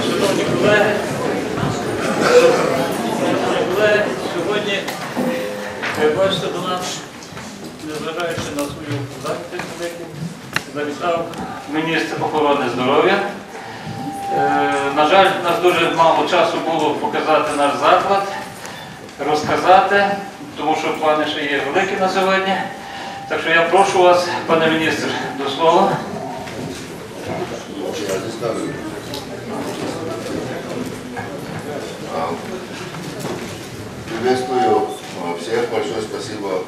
Шановні колеги, сьогодні, як бачите, до нас, незважаючи на свою захист завітав міністр охорони здоров'я. Е, на жаль, нас дуже мало часу було показати наш заклад, розказати, тому що плани ще є великі на сьогодні. Так що я прошу вас, пане міністр, до слова. А, Приветствую всех, большое спасибо,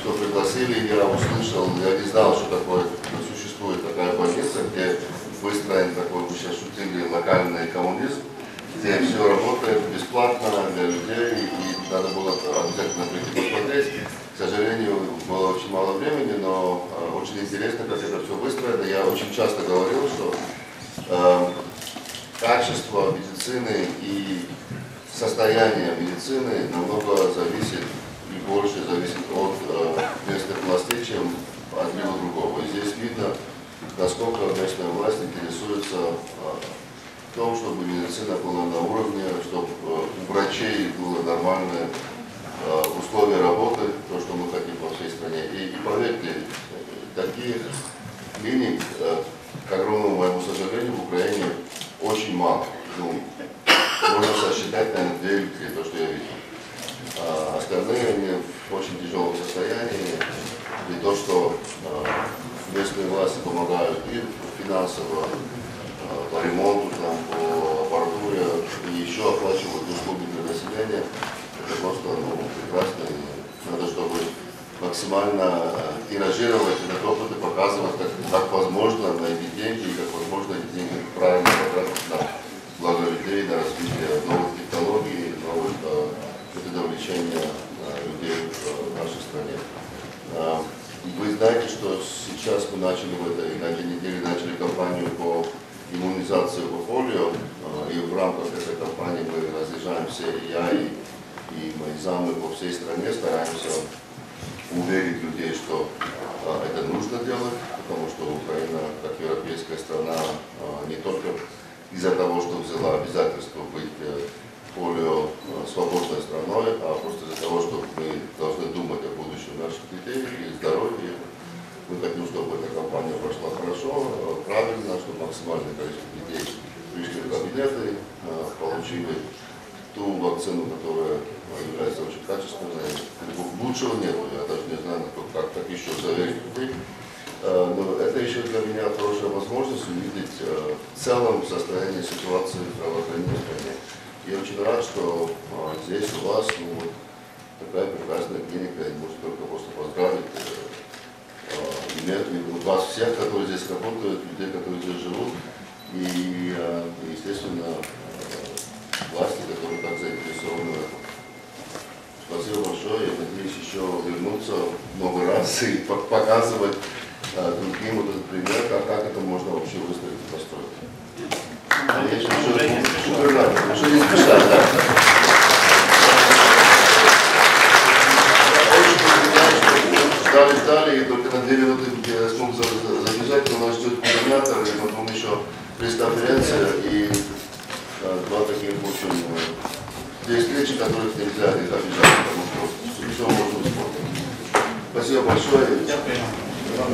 что пригласили. Я услышал, я не знал, что такое существует такая больница, где выстроен такой, вы сейчас шутили, локальный коммунизм, где все работает бесплатно для людей, и надо было обязательно прийти посмотреть. К сожалению, было очень мало времени, но а, очень интересно, как это все выстроено. Я очень часто говорил, что э, качество медицины и состояние медицины намного зависит и больше зависит от э, местных властей, чем от одного другого. И здесь видно, насколько местная власть интересуется э, том, чтобы медицина была на уровне, чтобы э, у врачей было нормальное условия работы, то, что мы хотим по всей стране. И, и поверьте, э, таких клиник, э, к огромному моему сожалению, в Украине очень мало. Ну, можно сосчитать, наверное, две или три, то, что я видел. А остальные, они в очень тяжелом состоянии. И то, что а, власти помогают и финансово, а, по ремонту, там, по аппаратуре, и еще оплачивают услуги для населения, это просто ну, прекрасно. И надо, чтобы максимально э, тиражировать этот опыт и показывать, как, как возможно найти деньги и как возможно эти деньги правильно потратить благо людей, на развитие новых технологий, новых э, методов лечения э, людей в нашей стране. Э, Знаете, что сейчас мы начали в этой, неделе начали кампанию по иммунизации по полио, э, и в рамках этой кампании мы разъезжаем я, и, и мои замы по всей стране, стараемся уверить людей, что а, это нужно делать, потому что Украина, как европейская страна, а, не только из-за того, что взяла обязательство быть э, полио свободной страной, а просто из-за того, что мы должны думать о будущем наших детей и здоровье. Мы хотим, чтобы эта кампания прошла хорошо, правильно, чтобы максимальное количество детей пришли в кабинеты, а, получили ту вакцину, которая а, является очень качественной. Лучшего нет, я даже не знаю, как, как, еще заверить людей. А, Но это еще для меня хорошая возможность увидеть в целом состояние ситуации в здравоохранении в стране. Я очень рад, что здесь у вас ну, вот такая прекрасная клиника, и можно только просто поздравить э, а, иметь вот вас всех, которые здесь работают, людей, которые здесь живут, и, а, и, естественно, а, власти, которые так заинтересованы в этом. Спасибо большое. Я надеюсь еще вернуться много раз и пок- показывать а, другим вот этот пример, как, как это можно вообще выстроить и построить. А еще Уже не что- спеша. супер рад. Уже не спеша, да. Я очень извиняюсь, и только на две минуты я смог за- за- забежать, но нас ждет координатор, и потом еще пресс-конференция, и а, два таких э, две встречи, которых нельзя их обижать, потому что все можно испортить. Спасибо большое. Вам